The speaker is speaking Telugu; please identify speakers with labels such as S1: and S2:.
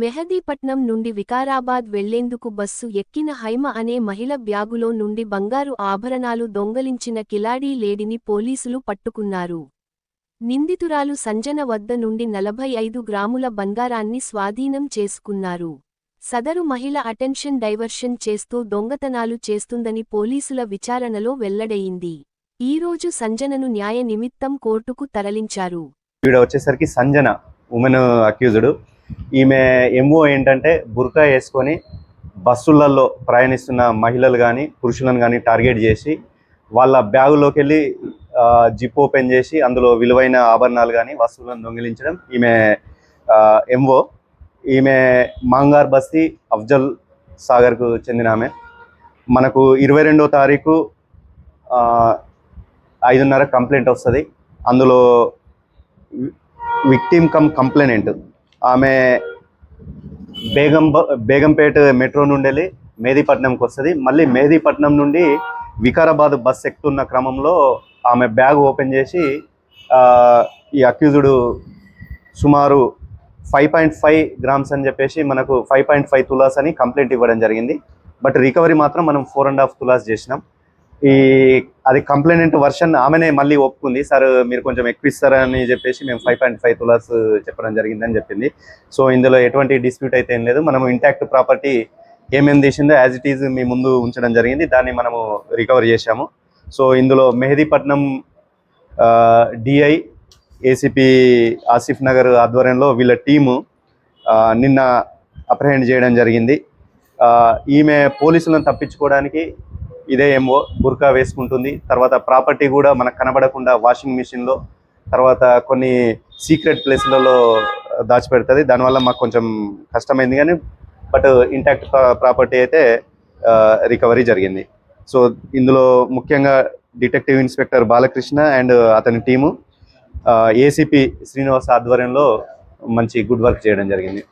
S1: మెహదీపట్నం నుండి వికారాబాద్ వెళ్ళేందుకు బస్సు ఎక్కిన హైమ అనే మహిళ బ్యాగులో నుండి బంగారు ఆభరణాలు దొంగలించిన కిలాడీ లేడిని పోలీసులు పట్టుకున్నారు. నిందితురాలు సంజన వద్ద నుండి నలభై ఐదు గ్రాముల బంగారాన్ని స్వాధీనం చేసుకున్నారు. సదరు మహిళ అటెన్షన్ డైవర్షన్ చేస్తూ దొంగతనాలు చేస్తుందని పోలీసుల విచారణలో వెల్లడయింది ఈరోజు సంజనను న్యాయ నిమిత్తం కోర్టుకు తరలించారు.
S2: వచ్చేసరికి సంజన ఉమెన్ అక్యూజ్డ్ ఈమె ఎంఓ ఏంటంటే బుర్కా వేసుకొని బస్సులలో ప్రయాణిస్తున్న మహిళలు కానీ పురుషులను కానీ టార్గెట్ చేసి వాళ్ళ బ్యాగులోకి వెళ్ళి జిప్ ఓపెన్ చేసి అందులో విలువైన ఆభరణాలు కానీ వస్తువులను దొంగిలించడం ఈమె ఎంఓ ఈమె మాంగార్ బస్తీ అఫ్జల్ సాగర్కు చెందిన ఆమె. మనకు ఇరవై రెండో తారీఖు ఐదున్నర కంప్లైంట్ వస్తుంది. అందులో విక్టిమ్ కమ్ కంప్లైనెంట్ ఆమె బేగం బేగంపేట మెట్రో నుండి వెళ్ళి మేదీపట్నంకి వస్తుంది. మళ్ళీ మేదీపట్నం నుండి వికారాబాద్ బస్ ఎక్కుతున్న క్రమంలో ఆమె బ్యాగ్ ఓపెన్ చేసి ఈ అక్యూజుడు సుమారు ఫైవ్ పాయింట్ ఫైవ్ గ్రామ్స్ అని చెప్పేసి మనకు ఫైవ్ పాయింట్ ఫైవ్ తులాస్ అని కంప్లైంట్ ఇవ్వడం జరిగింది. బట్ రికవరీ మాత్రం మనం ఫోర్ అండ్ హాఫ్ తులాస్ చేసినాం. ఈ అది కంప్లైంట్ వర్షన్ ఆమెనే మళ్ళీ ఒప్పుకుంది. సార్ మీరు కొంచెం ఎక్కువ ఇస్తారని చెప్పేసి మేము ఫైవ్ పాయింట్ ఫైవ్ తులాస్ చెప్పడం జరిగిందని చెప్పింది. సో ఇందులో ఎటువంటి డిస్ప్యూట్ అయితే ఏం లేదు. మనము ఇంటాక్ట్ ప్రాపర్టీ ఏమేమి తీసిందో యాజ్ ఇట్ ఈజ్ మీ ముందు ఉంచడం జరిగింది. దాన్ని మనము రికవర్ చేశాము. సో ఇందులో మెహదీపట్నం డిఐ ఏసీపీ ఆసిఫ్ నగర్ ఆధ్వర్యంలో వీళ్ళ టీము నిన్న అప్రహెండ్ చేయడం జరిగింది. ఈమె పోలీసులను తప్పించుకోవడానికి ఇదే ఏమో బుర్కా వేసుకుంటుంది. తర్వాత ప్రాపర్టీ కూడా మనకు కనబడకుండా వాషింగ్ మిషన్లో తర్వాత కొన్ని సీక్రెట్ ప్లేస్లలో దాచిపెడుతుంది. దానివల్ల మాకు కొంచెం కష్టమైంది కానీ బట్ ఇంటాక్ట్ ప్రాపర్టీ అయితే రికవరీ జరిగింది. సో ఇందులో ముఖ్యంగా డిటెక్టివ్ ఇన్స్పెక్టర్ బాలకృష్ణ అండ్ అతని టీము ఏసీపీ శ్రీనివాస్ ఆధ్వర్యంలో మంచి గుడ్ వర్క్ చేయడం జరిగింది.